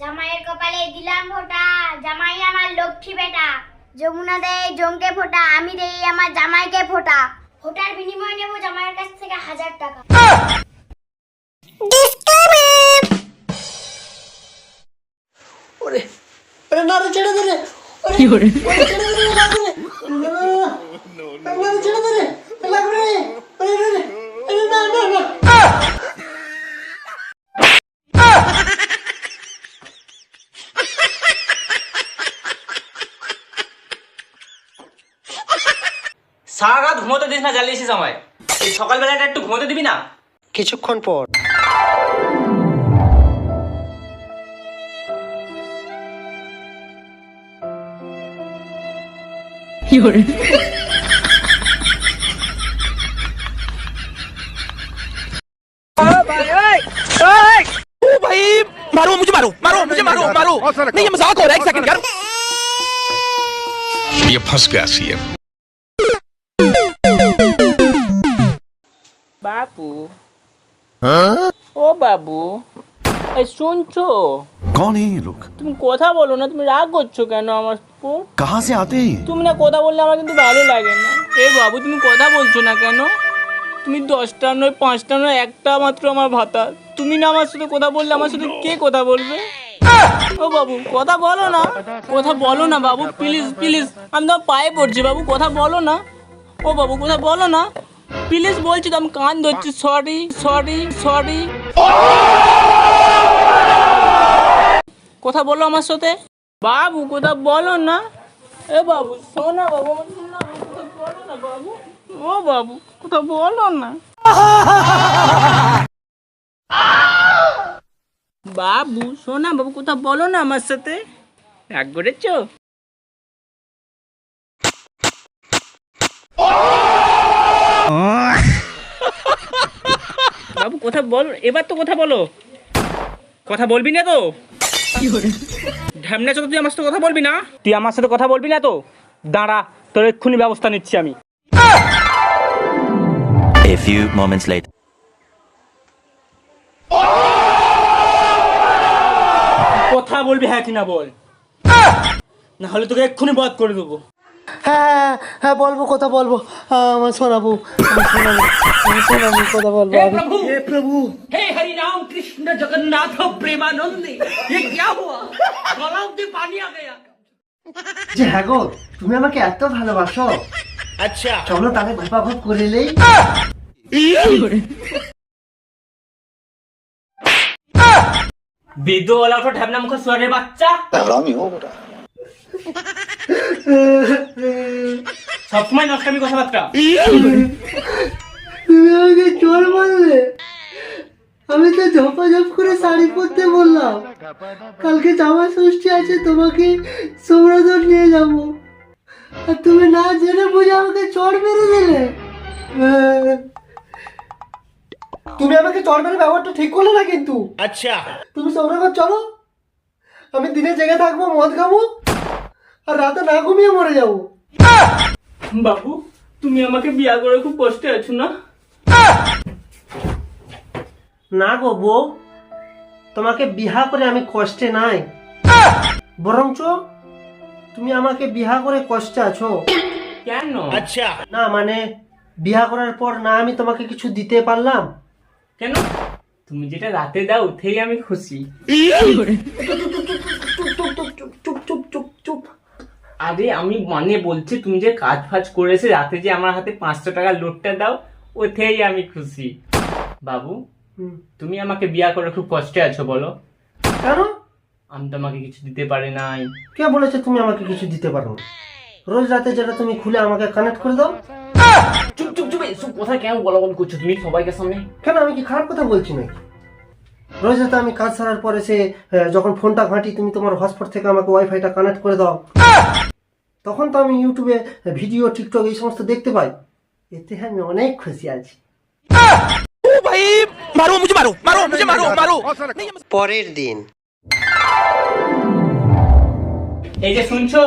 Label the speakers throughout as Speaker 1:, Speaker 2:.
Speaker 1: জামাইয়ের কপালে দিলাম ফোঁটা জামাই আমার লক্ষ্মী বেটা যমুনা দেয় জমকে ফোঁটা আমি দেই আমার জামাইকে ফোঁটা ফোঁটার বিনিময়ে নেব জামাইয়ের কাছ থেকে হাজার টাকা
Speaker 2: ওরে ওরে না রে ছেড়ে দে রে ওরে দে ছেড়ে দে রে
Speaker 3: সারা রাত ঘুমোতে দিস না জ্বালিয়েছিস আমায় এই সকালবেলাটা একটু ঘুমোতে দিবি না
Speaker 2: কিছুক্ষণ পর
Speaker 4: भाई मारो मुझे मारो मारो मुझे मारो मारो नहीं ये मजाक हो रहा है एक सेकंड यार
Speaker 5: ये फंस गया सीएम
Speaker 6: বাবু ও বাবু এই শুনছো
Speaker 7: कौन है ये लोग
Speaker 6: তুমি কথা বলো না তুমি রাগ করছো কেন আমার উপর
Speaker 7: कहाँ से आते हैं ये?
Speaker 6: তুমি না কথা বললে আমার কিন্তু ভালো লাগে না এ বাবু তুমি কথা বলছো না কেন তুমি দশটা নয় পাঁচটা নয় একটা মাত্র আমার ভাতা তুমি না আমার সাথে কথা বললে আমার সাথে কে কথা বলবে ও বাবু কথা বলো না কথা বলো না বাবু প্লিজ প্লিজ আমি তোমার পায়ে পড়ছি বাবু কথা বলো না ও বাবু কথা বলো না প্লিজ বলছি তো, আমি কান ধরছি সরি সরি সরি কথা বলো আমার সাথে। বাবু, কথা বলো না। এ বাবু, শোনা বাবু বলো না বাবু। ও বাবু, কথা বলো না। বাবু, শোনা বাবু, কথা বলো না আমার সাথে। রাগ করেছ বাবু কথা বল এবার তো কথা বলো। কথা বলবি না তো? ঢ্যামনা চোদ তুই আমার সাথে কথা বলবি না? তুই আমার সাথে কথা বলবি না তো? দাঁড়া তোর এক্ষুনি ব্যবস্থা নিচ্ছি আমি।
Speaker 8: A few moments later.
Speaker 6: কথা বলবি হ্যাঁ কিনা বল। না হলে তোকে এক্ষুনি বধ করে দেবো।
Speaker 2: হ্যাঁ হ্যাঁ বলবো কথা বলবো হ্যাঁ, আমার শোনাবো আমার শোনাবো আমার শোনাবো কথা বলবো আমি- হে প্রভু
Speaker 6: हे हरि राम कृष्ण जगन्नाथ प्रेमानंदी ये क्या हुआ गलाव से पानी आ गया
Speaker 2: যে হ্যাঁ গো তুমি আমাকে এত ভালোবাসো আচ্ছা চলো তাহলে ঘুপা ঘুপ করে নেই
Speaker 6: বেদওয়ালা ওঠো ঢ্যাবনা মুখ সুয়ারের বাচ্চা সবসময় নষ্টামি কথাবার্তা।
Speaker 2: তুমি আমাকে চোর বললে? আমি তো ঝপাঝপ করে শাড়ি পরতে বললাম। কালকে জামা ষষ্ঠী আছে তোমাকে সৌরাদর নিয়ে যাব। আর তুমি না জেনে বুঝে আমাকে চড় মেরে দিলে। তুমি আমাকে চড় মেরে ব্যবহারটা ঠিক করলে না কিন্তু? আচ্ছা। তুমি সৌরাগর চলো। আমি দিনে জেগে থাকব মদ খাব। আর রাতে না ঘুমিয়ে মরে যাব।
Speaker 6: বাবু তুমি আমাকে বিয়া করে খুব কষ্টে আছো না?
Speaker 2: না গো বউ তোমাকে বিহা করে আমি কষ্টে নাই। বরঞ্চ তুমি আমাকে বিহা করে কষ্টে আছো।
Speaker 6: কেন? আচ্ছা।
Speaker 2: না মানে বিহা করার পর না আমি তোমাকে কিছু দিতে পারলাম?
Speaker 6: কেন? তুমি যেটা রাতে দাও উঠেই আমি খুশি
Speaker 2: চুপ চুপ চুপ চুপ চুপ চুপ
Speaker 6: আরে আমি মানে বলছি তুমি যে কাজ ফাজ করেছে রাতে যে আমার হাতে পাঁচশো টাকা লোডটা দাও ওতেই আমি খুশি। বাবু তুমি আমাকে বিয়া করে খুব কষ্টে আছো বলো।
Speaker 2: কেন?
Speaker 6: আমি তোমাকে কিছু দিতে পারি নাই।
Speaker 2: কে বলেছে তুমি আমাকে কিছু দিতে পারো না? রোজ রাতে যেটা তুমি খুলে আমাকে কানেক্ট করে দাও।
Speaker 6: চুপ চুপ চুপ এসব কথা কেন বলা বল করছ তুমি সবাইকে সামনে?
Speaker 2: কেন আমি কি খারাপ কথা বলছি নাকি? রোজ রাতে আমি কাজ সারার পরে সে যখন ফোনটা ঘাঁটি তুমি তোমার হটস্পট থেকে আমাকে ওয়াইফাইটা কানেক্ট করে দাও। তখন তো আমি ইউটিউবে ভিডিও টিকটক এই সমস্ত দেখতে পাই। এতে আমি অনেক খুশি আছি। পরের দিন।
Speaker 6: এই যে শুনছো?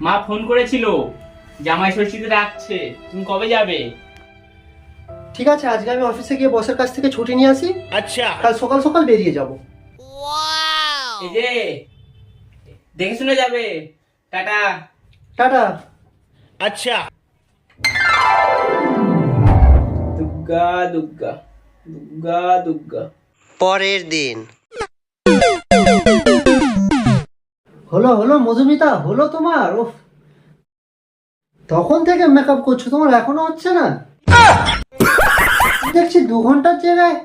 Speaker 6: মা ফোন করেছিল জামাই ষষ্ঠীতে রাখছে তুমি কবে যাবে?
Speaker 2: ঠিক আছে আজকে আমি অফিসে গিয়ে বসের কাছ থেকে ছুটি নিয়ে আসি। আচ্ছা। কাল সকাল সকাল বেরিয়ে যাব।
Speaker 6: এই যে দেখে শুনে যাবে। টাটা।
Speaker 2: টাটা।
Speaker 6: আচ্ছা। দুগ্গা দুগ্গা দুগ্গা দুগ্গা।
Speaker 5: পরের দিন।
Speaker 2: হলো হলো মধুমিতা হলো তোমার? ও তখন থেকে মেকআপ করছ তোমার এখনও হচ্ছে না? দেখছি দু ঘণ্টার জায়গায়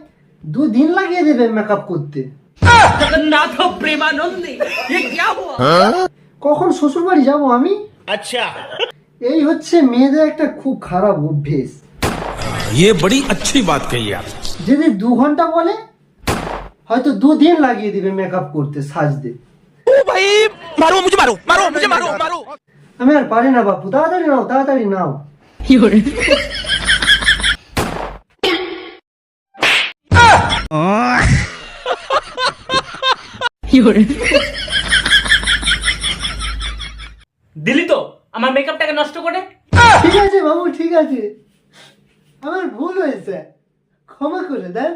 Speaker 2: দু দিন লাগিয়ে দেবে মেকআপ করতে। কখন শ্বশুর বাড়ি যাবো আমি আচ্ছা এই হচ্ছে মেয়েদের একটা খুব খারাপ অভ্যেস
Speaker 4: ये बड़ी अच्छी बात कही आप
Speaker 2: যদি দু ঘন্টা বলে হয়তো দু দিন লাগিয়ে দিবে মেকআপ করতে সাজতে
Speaker 4: ओ भाई मारो मुझे मारो मारो मुझे मारो मारो
Speaker 2: আমি আর পারি না বাপু তাড়াতাড়ি নাও তাড়াতাড়ি নাও
Speaker 6: দিলি তো? আমার মেকআপটাকে নষ্ট করে?
Speaker 2: ঠিক আছে বাবু ঠিক আছে। আমার ভুল হয়েছে। ক্ষমা করে দেন।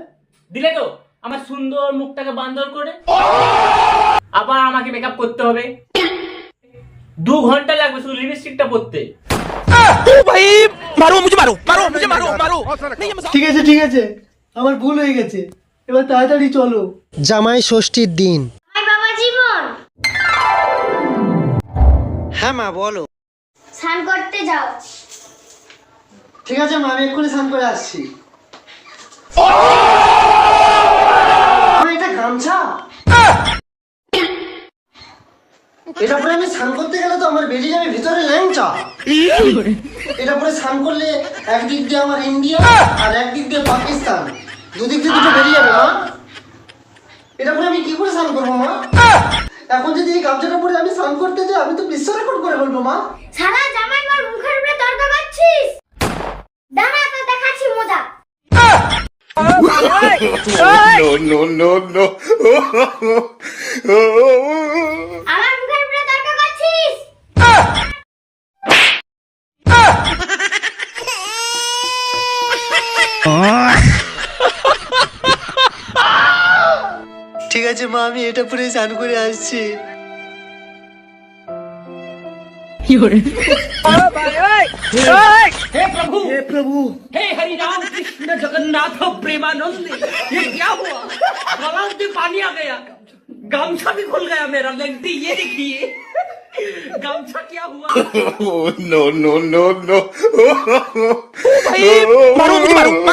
Speaker 6: দিলে তো? আমার সুন্দর মুখটাকে বান্দর করে। আবার আমাকে মেকআপ করতে হবে। দু ঘণ্টা লাগবে শুধু লিপস্টিকটা পরতে।
Speaker 4: ভাই মারো মুঝে মারো মারো মুঝে মারো মারো।
Speaker 2: ঠিক আছে ঠিক আছে। আমার ভুল হয়ে গেছে। এবার তাড়াতাড়ি চলো। জামাই ষষ্ঠীর দিন।
Speaker 5: হ্যাঁ মা বলো।
Speaker 1: স্নান করতে যাও।
Speaker 2: ঠিক আছে মা আমি এক্ষুনি স্নান করে আসছি। এটা গামছা? এটা পরে আমি স্নান করতে গেলে তো আমার বেরিয়ে যাবে ভিতরে ল্যাংচা। এটা পরে স্নান করলে একদিক দিয়ে আমার ইন্ডিয়া আর একদিক দিয়ে পাকিস্তান। দুদিক দিয়ে দুটো বেরিয়ে যাবে মা। এটা পরে আমি কি করে স্নান করব মা? এখন যদি এই গামছাটা পরে আমি স্নান করতে যাই আমি তো বিশ্ব রেকর্ড করে বলব মা।
Speaker 1: সারা জামাই মার মুখের উপরে তর্ক করছিস? দাঁড়া তো দেখাচ্ছি মজা। আমার মুখের উপরে তর্ক করছিস?
Speaker 2: ঠিক আছে মা আমি এটা পরে স্নান করে আসছি
Speaker 6: हे हरि राम कृष्ण जगन्नाथ प्रेमानंद ये क्या हुआ गला में पानी आ गया गमछा भी खुल गया मेरा लगती ये देखिए गमछा क्या हुआ
Speaker 4: भाई मारो मुझे मारो मारो मुझे मारो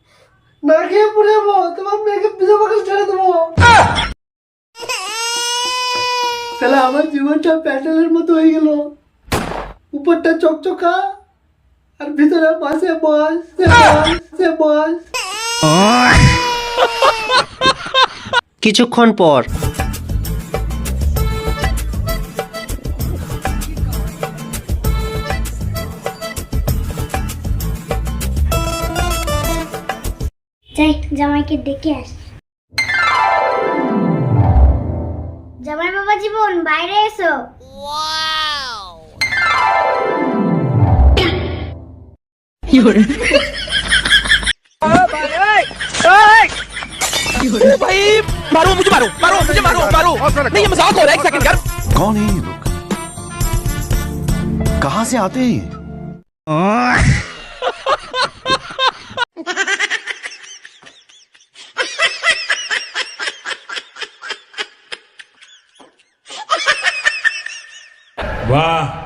Speaker 2: না যাব তোমার ছেড়ে দেবো। তাহলে আমার জীবনটা প্যান্ডেলের মতো হয়ে গেল। উপরটা চকচকা, আর ভিতরে পাশে বস বস। কিছুক্ষণ পর
Speaker 1: জামাইকে ডেকে আস জামাই বাবা জীবন বাইরে এসো
Speaker 4: ओ भाई मारो मुझे मारो मारो मुझे मारो मारो नहीं ये मजाक हो रहा है एक सेकंड यार
Speaker 7: कौन है ये लोग कहाँ से आते हैं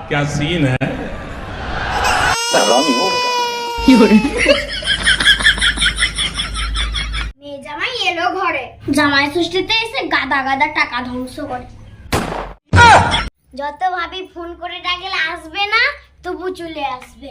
Speaker 9: क्या सीन है
Speaker 1: মেয়ে জামাই এলো ঘরে জামাই ষষ্ঠীতে এসে গাদা গাদা টাকা ধ্বংস করে যত ভাবি ফোন করে ডাকলে আসবে না তবু চলে আসবে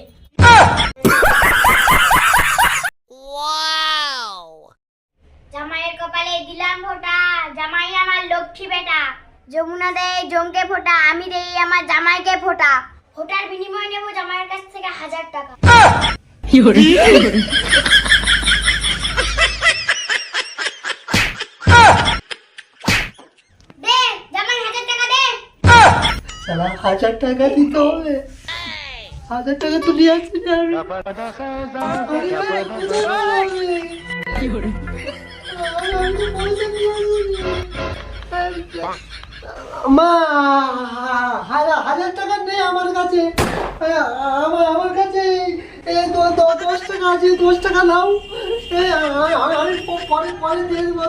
Speaker 1: জামাইয়ের কপালে দিলাম ফোঁটা জামাই আমার লক্ষ্মী বেটা যমুনা দেয় জমকে ফোঁটা আমি দেই আমার জামাইকে ফোঁটা। ফোঁটার বিনিময়ে নেব জামাইয়ের কাছ থেকে হাজার টাকা। দে জামাই হাজার টাকা দে।
Speaker 2: সালা হাজার টাকা দিতে হবে। হাজার টাকা আসছি আমি। নিয়ে। মা হাজার টাকা নেই আমার কাছে। আমার আমার কাছে। দশ টাকা আছে দশ টাকা নাও। আমি পরে পরে দিয়ে দেবো।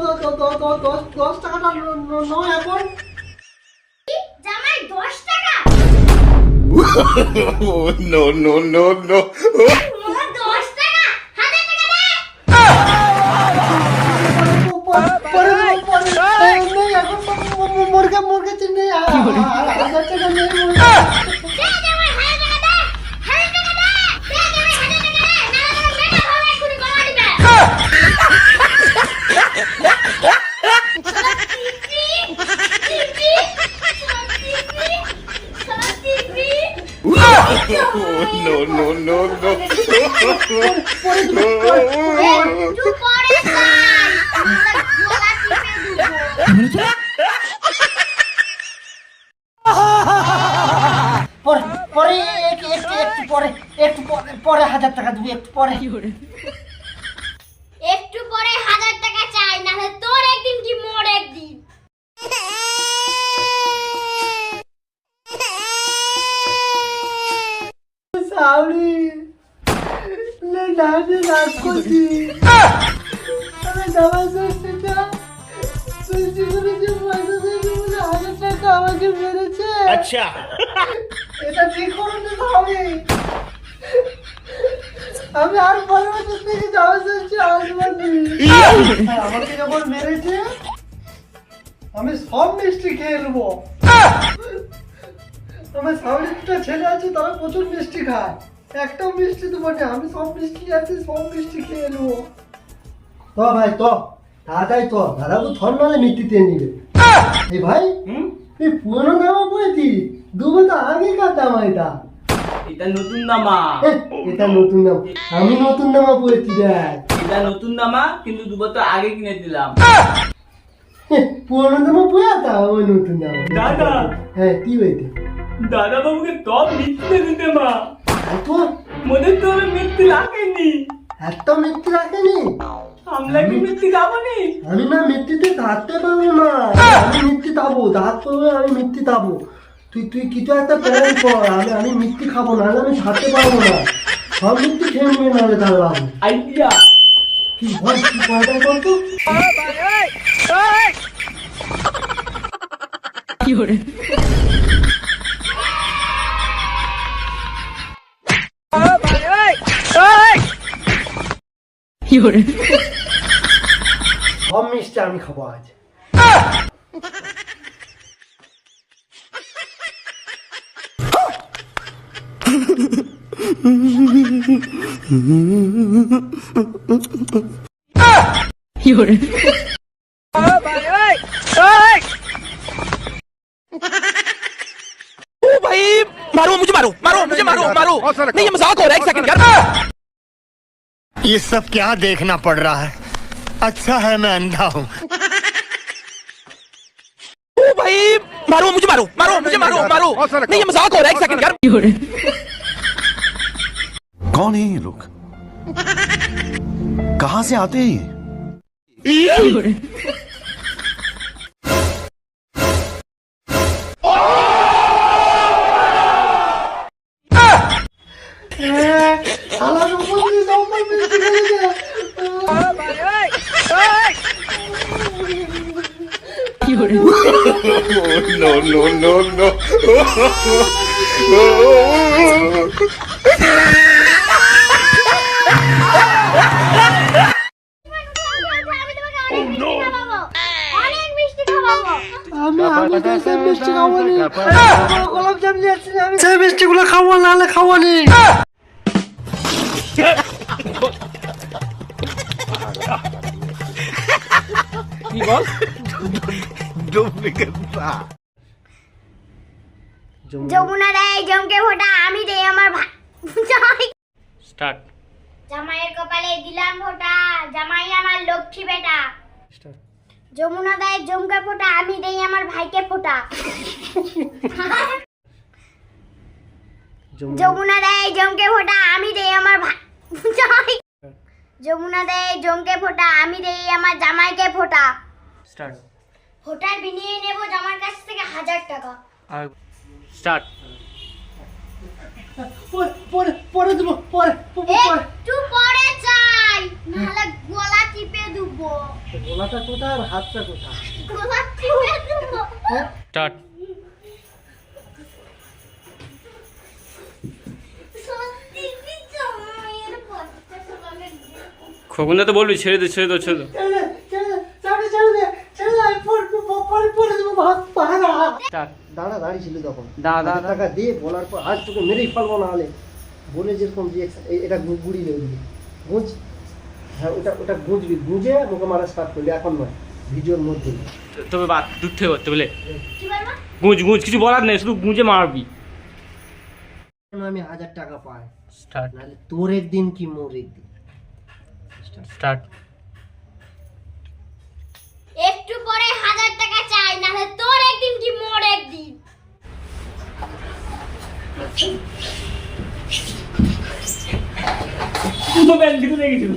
Speaker 2: দশ দশ টাকাটা ন- ন- এখন।
Speaker 1: জামাই দশ টাকা?
Speaker 9: No, no, no, no.
Speaker 2: পরে
Speaker 1: একটু পরে
Speaker 2: একটু পরে হাজার টাকা দিবি একটু পরে। আমাকে মেরেছে।
Speaker 4: আচ্ছা।
Speaker 2: এটা ঠিক করে হবে। আমি আর পরবর্তী থেকে যাওয়া যাচ্ছে হ্যাঁ, আমাকে যখন মেরেছে আমি সব মিষ্টি খেয়ে নেব। আমার সামনে একটা ছেলে আছে তারা প্রচুর মিষ্টি খায়। একটাও মিষ্টি তো বটে আমি সব মিষ্টি আছি সব মিষ্টি খেয়ে নেব। তো ভাই তো তাড়াতাড়ি তো দাদা তো থর নাহলে নিবে। এই ভাই হুম? এই পুরনো জামা পরেছি দু বছর আগেকার জামা এটা।
Speaker 3: এটা নতুন জামা।
Speaker 2: এটা নতুন জামা। আমি নতুন জামা পরেছি দেখ।
Speaker 3: এটা নতুন জামা কিন্তু দু বছর আগে কিনে দিলাম।
Speaker 2: পুরনো জামা পরে আতা ওই নতুন জামা।
Speaker 3: দাদা।
Speaker 2: হ্যাঁ কি হয়েছে?
Speaker 3: দাদা বাবুকে সব মিথ্যে দিতে মা।
Speaker 2: এত
Speaker 3: মোদের তো আমি মিথ্যে রাখেনি।
Speaker 2: এত মিষ্টি রাখেনি?
Speaker 3: আমরা কি মিথ্যে খাব নি?
Speaker 2: আমি না মিথ্যিতে থাকতে পারব না আমি মিথ্যি খাব দাঁত করবে আমি মিথ্যি খাব তুই তুই কিছু একটা প্ল্যান কর আমি আমি মিথ্যি খাব না আমি থাকতে পারব না। সব মিথ্যি খেয়ে নেবে নাহলে বাবু
Speaker 3: আইডিয়া।
Speaker 2: কি বল কি কয়টা বলতো সব মিষ্টি আমি খাবো আজ
Speaker 4: ओ भाई मारो मुझे मारो मारो मुझे मारो मारो नहीं ये मजाक हो रहा है एक सेकंड यार
Speaker 7: ये सब क्या देखना पड़ रहा है? अच्छा है मैं अंधा हूँ।
Speaker 4: भाई मारो मुझे मारो मारो मुझे मारो मारो। नहीं ये मज़ाक हो रहा है एक सेकंड यार।
Speaker 8: कौन है ये लोग? कहाँ से आते हैं ये?
Speaker 2: শালার উপর দিয়ে সম্পদ মিষ্টি খেয়েছে
Speaker 9: no, no, no, no.
Speaker 1: আমি তোমাকে অনেক মিষ্টি খাওয়াবো অনেক মিষ্টি খাওয়াবো
Speaker 6: কি বল?
Speaker 1: যমুনা দেয় জমকে ফোটা আমি দেই আমার ভাই
Speaker 6: স্টার্ট।
Speaker 1: জামাইয়ের কপালে দিলাম ফোটা জামাই আমার লক্ষ্মী বেটা। যমুনা দেয় জমকে ফোটা আমি দেই আমার ভাইকে ফোটা। যমুনা দেয় জমকে ফোটা আমি দেই আমার ভাই যমুনা দেয় জমকে ফোটা আমি দেই আমার জামাইকে ফোটা।
Speaker 6: স্টার্ট
Speaker 1: ফোটার বিনিময়ে নেব জামার কাছ থেকে হাজার টাকা।
Speaker 6: আর স্টার্ট।
Speaker 2: পরে পরে পরে দেবো পরে পরে
Speaker 1: একটু পরে চাই নাহলে গলা টিপে দেবো।
Speaker 2: গোলাটা কোথায় আর হাতটা কোথায়?
Speaker 1: গলা টিপে দেবো।
Speaker 6: স্টার্ট খোকনদা তো বলবি ছেড়ে দে ছেড়ে দে ছেড়ে দে।
Speaker 2: ছেড়ে ছেড়ে ছেড়ে ছেড়ে দে ছেড়ে দে আমি পরে পরে পরে দেবো ভাত পাহাড়া
Speaker 6: স্টার্ট
Speaker 2: দাঁড়া দাঁড়িয়ে ছিল তখন হাজার টাকা দিয়ে বলার পর আজ তোকে মেরেই ফেলব না হলে বলে যেরকম যে এটা গুড়িয়ে ওদিকে গুঁজ। হ্যাঁ ওটা ওটা গুঁজবি। গুঁজে মুখে মারা স্টার্ট করলি এখন নয়। ভিডিওর মধ্যে।
Speaker 6: তবে বাদ দূর থেকে করতে বলে।
Speaker 1: কি বলব
Speaker 6: গুঁজ গুঁজ কিছু বলার নেই শুধু গুঁজে মারবি।
Speaker 2: আমি হাজার টাকা পাই।
Speaker 6: স্টার্ট
Speaker 2: তোর একদিন কি মোর একদিন?
Speaker 6: স্টার্ট
Speaker 1: একটু পরে হাজার টাকা চাই নাহলে তোর একদিন কি মোর একদিন?
Speaker 6: তুই তো ব্যাংকে তো দেখেছিল